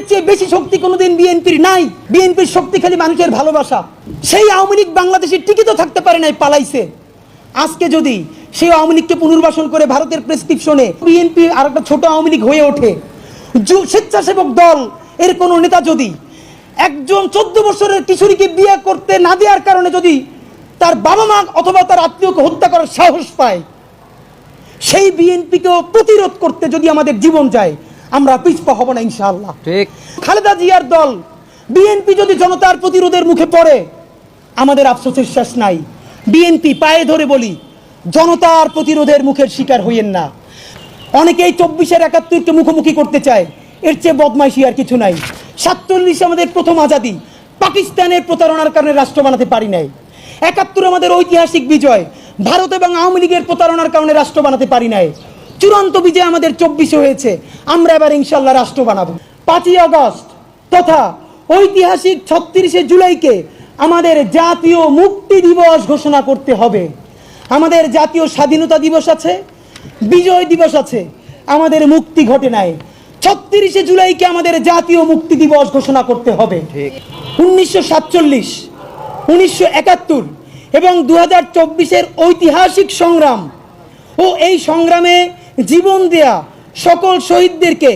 লীগের চেয়ে বেশি শক্তি কোনোদিন বিএনপির নাই। বিএনপির শক্তি খালি মানুষের ভালোবাসা। সেই আওয়ামী লীগ বাংলাদেশে টিকিত থাকতে পারে নাই, পালাইছে। আজকে যদি সেই আওয়ামী লীগকে পুনর্বাসন করে ভারতের প্রেসক্রিপশনে বিএনপি আর একটা ছোট আওয়ামী লীগ হয়ে ওঠে স্বেচ্ছাসেবক দল, এর কোনো নেতা যদি একজন চোদ্দ বছরের কিশোরীকে বিয়ে করতে না দেওয়ার কারণে যদি তার বাবা মা অথবা তার আত্মীয়কে হত্যা করার সাহস পায়, সেই বিএনপিকেও প্রতিরোধ করতে যদি আমাদের জীবন যায় আমরা পিছপা হব না ইনশাআল্লাহ। ঠিক। খালেদা জিয়ার দল বিএনপি যদি জনতার প্রতিরোধের মুখে পড়ে আমাদের আফসোসের শেষ নাই। বিএনপি পায়ে ধরে বলি জনতার প্রতিরোধের মুখের শিকার হইয়েন না। অনেকেই চব্বিশের একাত্তরকে মুখোমুখি করতে চায় এর চেয়ে বদমাইশি আর কিছু নাই। সাতচল্লিশে আমাদের প্রথম আজাদি পাকিস্তানের প্রতারণার কারণে রাষ্ট্র বানাতে পারি নাই। একাত্তর আমাদের ঐতিহাসিক বিজয় ভারত এবং আওয়ামী লীগের প্রতারণার কারণে রাষ্ট্র বানাতে পারি নাই। চূড়ান্ত বিজয় আমাদের চব্বিশে হয়েছে। আমরা এবার ইনশাল্লাহ রাষ্ট্র বানাবো। পাঁচই আগস্ট তথা ঐতিহাসিক ছত্রিশে জুলাইকে আমাদের জাতীয় মুক্তি দিবস ঘোষণা করতে হবে। আমাদের জাতীয় স্বাধীনতা দিবস আছে বিজয় দিবস আছে আমাদের মুক্তি ঘটে নাই। ছত্রিশে জুলাইকে আমাদের জাতীয় মুক্তি দিবস ঘোষণা করতে হবে। উনিশশো সাতচল্লিশ উনিশশো একাত্তর এবং দু হাজার চব্বিশের ঐতিহাসিক সংগ্রাম। ও এই সংগ্রামে জীবন দেয়া সকল শহীদদেরকে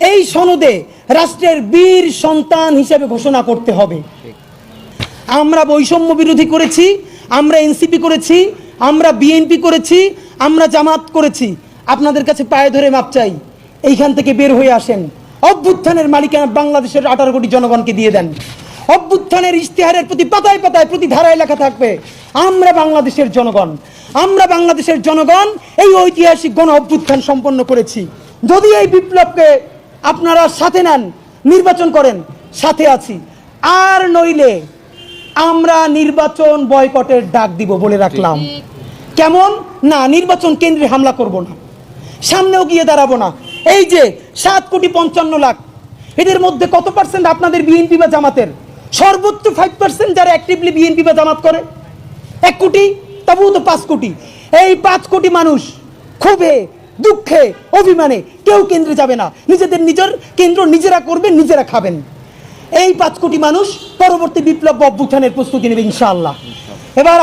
এই সনদে রাষ্ট্রের বীর সন্তান হিসেবে ঘোষণা করতে হবে। আমরা বৈষম্য বিরোধী করেছি, আমরা এনসিপি করেছি, আমরা বিএনপি করেছি, আমরা জামাত করেছি। আপনাদের কাছে পায়ে ধরে মাপ চাই, এইখান থেকে বের হয়ে আসেন। অভ্যুত্থানের মালিকানা বাংলাদেশের আঠারো কোটি জনগণকে দিয়ে দেন। অভ্যুত্থানের ইশতেহারের প্রতি পাতায় পাতায় প্রতি ধারায় লেখা থাকবে আমরা বাংলাদেশের জনগণ আমরা বাংলাদেশের জনগণ এই ঐতিহাসিক গণ অভ্যুত্থান সম্পন্ন করেছি। যদি এই বিপ্লবকে আপনারা সাথে নেন নির্বাচন করেন সাথে আছি। আর নইলে আমরা নির্বাচন বয়কটের ডাক দিব বলে রাখলাম। কেমন? না নির্বাচন কেন্দ্রে হামলা করব না। সামনেও গিয়ে দাঁড়াবো না। এই যে সাত কোটি পঞ্চান্ন লাখ এদের মধ্যে কত পার্সেন্ট আপনাদের বিএনপি বা জামাতের? সর্বোচ্চ ফাইভ পার্সেন্ট যারা অ্যাক্টিভলি বিএনপি বা জামাত করে। এক কোটি, তবুও তো পাঁচ কোটি। এই পাঁচ কোটি মানুষ ক্ষোভে, দুঃখে, অভিমানে কেউ কেন্দ্রে যাবে না। নিজেদের নিজের কেন্দ্র নিজেরা করবেন, নিজেরা খাবেন। এই পাঁচ কোটি মানুষ পরবর্তী বিপ্লব অভ্যুত্থানের প্রস্তুতি নেবে ইনশাআল্লাহ। এবার